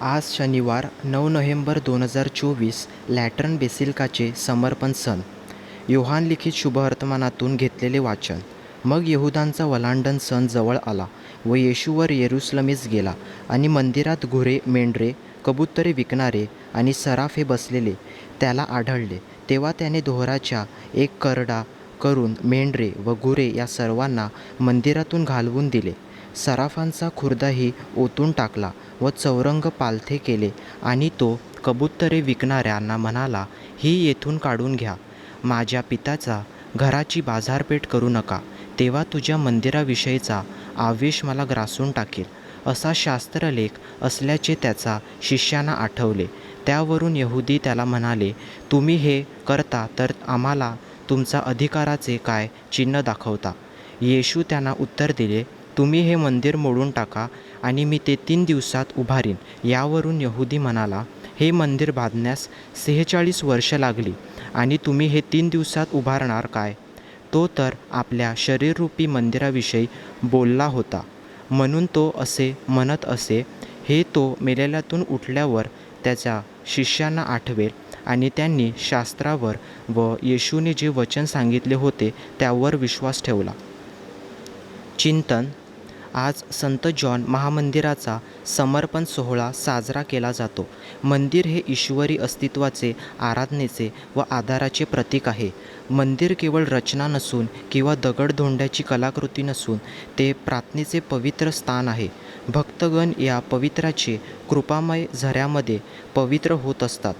आज शनिवार नऊ नोव्हेंबर दोन हजार चोवीस लॅटर्न बेसिल्काचे समर्पण सण योहान लिखित शुभवर्तमानातून घेतलेले वाचन. मग यहुदांचा वलांडन सण जवळ आला व येशूवर येरुसलमीस गेला आणि मंदिरात घुरे मेंढरे कबुतरे विकणारे आणि सराफे बसलेले त्याला आढळले. तेव्हा त्याने दोहराच्या एक करडा करून मेंढरे व गुरे या सर्वांना मंदिरातून घालवून दिले. सराफांचा खुर्दाही ओतून टाकला व चौरंग पालथे केले आणि तो कबुतरे विकणाऱ्यांना म्हणाला ही येथून काढून घ्या. माझ्या पित्याचा घराची बाजारपेठ करू नका. तेव्हा तुझ्या मंदिराविषयीचा आवेश मला ग्रासून टाकेल. असा शास्त्रलेख असल्याचे त्याचा शिष्यांना आठवले. त्यावरून यहुदी त्याला म्हणाले तुम्ही हे करता तर आम्हाला तुमचा अधिकाराचे काय चिन्ह दाखवता? येशू त्यांना उत्तर दिले तुम्ही हे मंदिर मोडून टाका आणि मी ते तीन दिवसात उभारीन. यावरून यहुदी म्हणाला हे मंदिर बांधण्यास सेहेचाळीस वर्ष लागली आणि तुम्ही हे तीन दिवसात उभारणार काय? तो तर आपल्या शरीररूपी मंदिराविषयी बोलला होता. म्हणून तो असे म्हणत असे हे तो मेलेल्यातून उठल्यावर त्याच्या शिष्यांना आठवेल आणि त्यांनी शास्त्रावर व येशूने जे वचन सांगितले होते त्यावर विश्वास ठेवला. चिंतन आज संत जॉन महामंदिराचा समर्पण सोहळा साजरा केला जातो. मंदिर हे ईश्वरी अस्तित्वाचे आराधनेचे व आधाराचे प्रतीक आहे. मंदिर केवळ रचना नसून किंवा दगडधोंड्याची कलाकृती नसून ते प्रार्थनेचे पवित्र स्थान आहे. भक्तगण या पवित्राचे कृपामय झऱ्यामध्ये पवित्र होत असतात.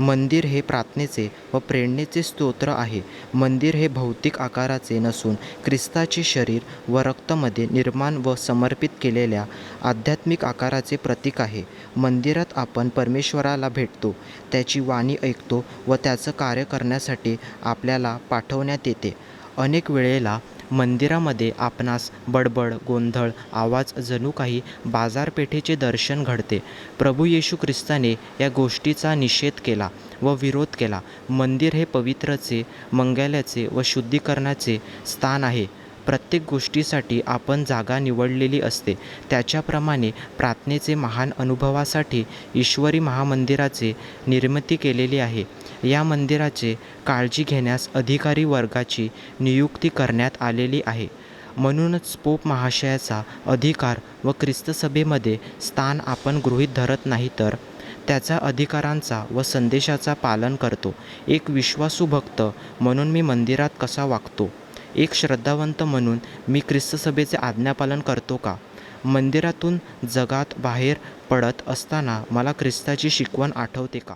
मंदिर हे प्रार्थनेचे व प्रेरणेचे स्तोत्र आहे. मंदिर हे भौतिक आकाराचे नसून ख्रिस्ताचे शरीर व रक्तमध्ये निर्माण व समर्पित केलेल्या आध्यात्मिक आकाराचे प्रतीक आहे. मंदिरात आपण परमेश्वराला भेटतो त्याची वाणी ऐकतो व त्याचं कार्य करण्यासाठी आपल्याला पाठवण्यात येते. अनेक वेळेला मंदिरामध्ये आपणास बडबड गोंधळ आवाज जणू काही बाजारपेठेचे दर्शन घडते. प्रभू येशू ख्रिस्ताने या गोष्टीचा निषेध केला व विरोध केला. मंदिर हे पवित्रचे मंगल्याचे व शुद्धीकरणाचे स्थान आहे. प्रत्येक गोष्टीसाठी आपण जागा निवडलेली असते. त्याच्याप्रमाणे प्रार्थनेचे महान अनुभवासाठी ईश्वरी महामंदिराचे निर्मिती केलेली आहे. या मंदिराचे काळजी घेण्यास अधिकारी वर्गाची नियुक्ती करण्यात आलेली आहे. म्हणूनच पोप महाशयाचा अधिकार व ख्रिस्तसभेमध्ये स्थान आपण गृहीत धरत नाही तर त्याचा अधिकारांचा व संदेशाचा पालन करतो. एक विश्वासू भक्त म्हणून मी मंदिरात कसा वागतो? एक श्रद्धावंत म्हणून मी ख्रिस्तसभेचे आज्ञापालन करतो का? मंदिरातून जगात बाहेर पडत असताना मला ख्रिस्ताची शिकवण आठवते का?